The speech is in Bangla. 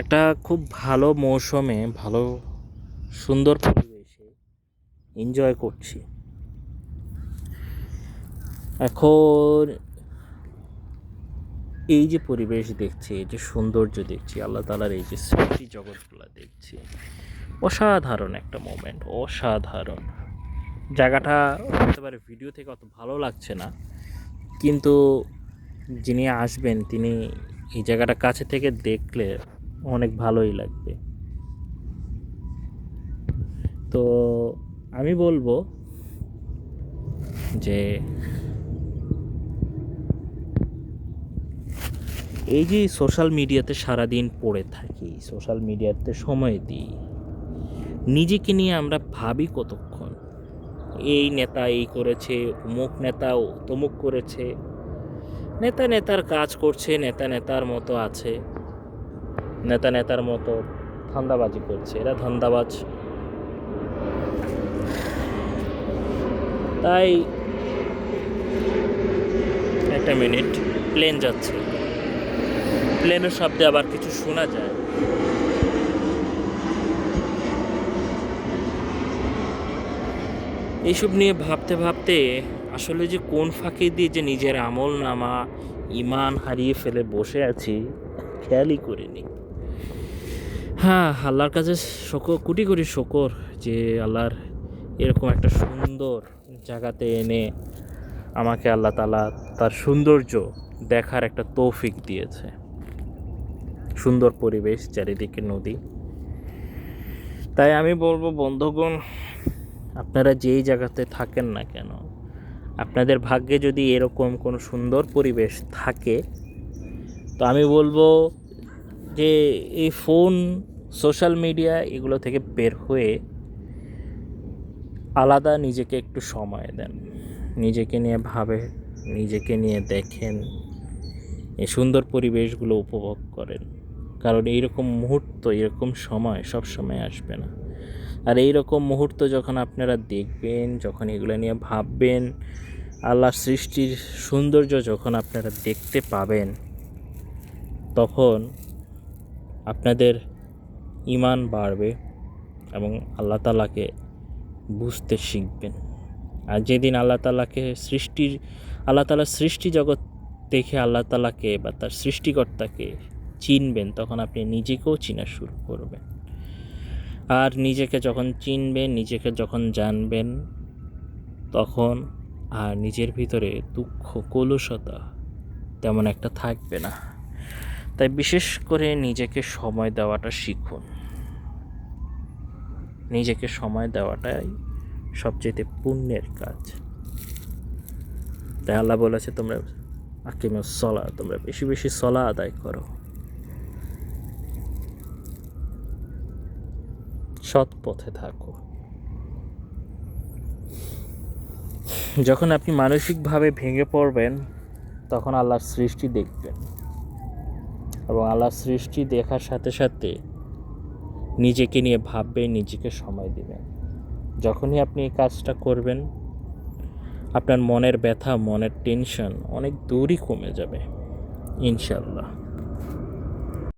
একটা খুব ভালো মৌসুমে, ভালো সুন্দর পরিবেশে এনজয় করছি। এখন এই যে পরিবেশ দেখছি, এই যে সৌন্দর্য দেখছি, আল্লাহ তালার এই যে সৃষ্টি জগৎগুলো দেখছি, অসাধারণ একটা মোমেন্ট অসাধারণ। জায়গাটা হতে পারে ভিডিও থেকে অত ভালো লাগছে না, কিন্তু যিনি আসবেন, তিনি এই জায়গাটা কাছে থেকে দেখলে অনেক ভালোই লাগবে। তো আমি বলব যে এই যে সোশ্যাল মিডিয়াতে সারাদিন পড়ে থাকি সোশ্যাল মিডিয়াতে সময় দিই, নিজেকে নিয়ে আমরা ভাবি কতক্ষণ? এই নেতা এই করেছে, অমুক নেতা তমুক করেছে, নেতা নেতার কাজ করছে, নেতা নেতার মতো আছে। নেতা নেতার মতো ধান্দাবাজি করছে, এরা ধান্দাবাজ। তাই একটা মিনিট প্লেন যাচ্ছে। প্লেনের শব্দে আবার কিছু শোনা যায়। এইসব নিয়ে ভাবতে ভাবতে আসলে যে কোন ফাঁকে দিয়ে যে নিজের আমল নামা ইমান হারিয়ে ফেলে বসে আছি, খেয়ালই করিনি। হ্যাঁ আল্লাহর কাছে শকর, কোটি কোটি শকর যে আল্লাহর এরকম একটা সুন্দর জায়গাতে এনে আমাকে আল্লাহ তালা তার সৌন্দর্য দেখার একটা তৌফিক দিয়েছে। সুন্দর পরিবেশ, চারিদিকে নদী। তাই আমি বলব, বন্ধুগণ, আপনারা যেই জায়গাতে থাকেন না কেন, আপনাদের ভাগ্যে যদি এরকম কোনো সুন্দর পরিবেশ থাকে, তো আমি বলব যে এই ফোন, সোশ্যাল মিডিয়া এগুলো থেকে বের হয়ে আলাদা নিজেকে একটু সময় দেন। নিজেকে নিয়ে ভাবে নিজেকে নিয়ে দেখেন এই সুন্দর পরিবেশগুলো উপভোগ করেন। কারণ এইরকম মুহূর্ত এরকম সময় সব সময় আসবে না। আর এই রকম মুহূর্ত যখন আপনারা দেখবেন, যখন এগুলো নিয়ে ভাববেন, আল্লাহর সৃষ্টির সৌন্দর্য যখন আপনারা দেখতে পাবেন, তখন আপনাদের ইমান বাড়বে এবং আল্লাহ তালাকে বুঝতে শিখবেন। আর যেদিন আল্লাহ তালাকে সৃষ্টির, আল্লাহ তালার সৃষ্টি জগৎ দেখে আল্লাহ তালাকে বা তার সৃষ্টিকর্তাকে চিনবেন, তখন আপনি নিজেকেও চিনা শুরু করবেন। আর নিজেকে যখন চিনবেন, নিজেকে যখন জানবেন, তখন আর নিজের ভিতরে দুঃখ, কলুষতা তেমন একটা থাকবে না। তাই বিশেষ করে নিজেকে সময় দেওয়াটা শিখুন। নিজেকে সময় দেওয়াটাই সবচেয়ে পুণ্যের কাজ। তাই আল্লাহ বলেছে, তোমরা আকিম সলা, তোমরা বেশি বেশি সলা আদায় করো। সৎ পথে থাকো। যখন আপনি মানসিকভাবে ভেঙে পড়বেন, তখন আল্লাহর সৃষ্টি দেখবেন। এবং আল্লাহর সৃষ্টি দেখার সাথে সাথে নিজেকে নিয়ে ভাববে নিজেকে সময় দিবেন। যখনই আপনি এই কাজটা করবেন, আপনার মনের ব্যথা, মনের টেনশন অনেক দূরই কমে যাবে ইনশাল্লাহ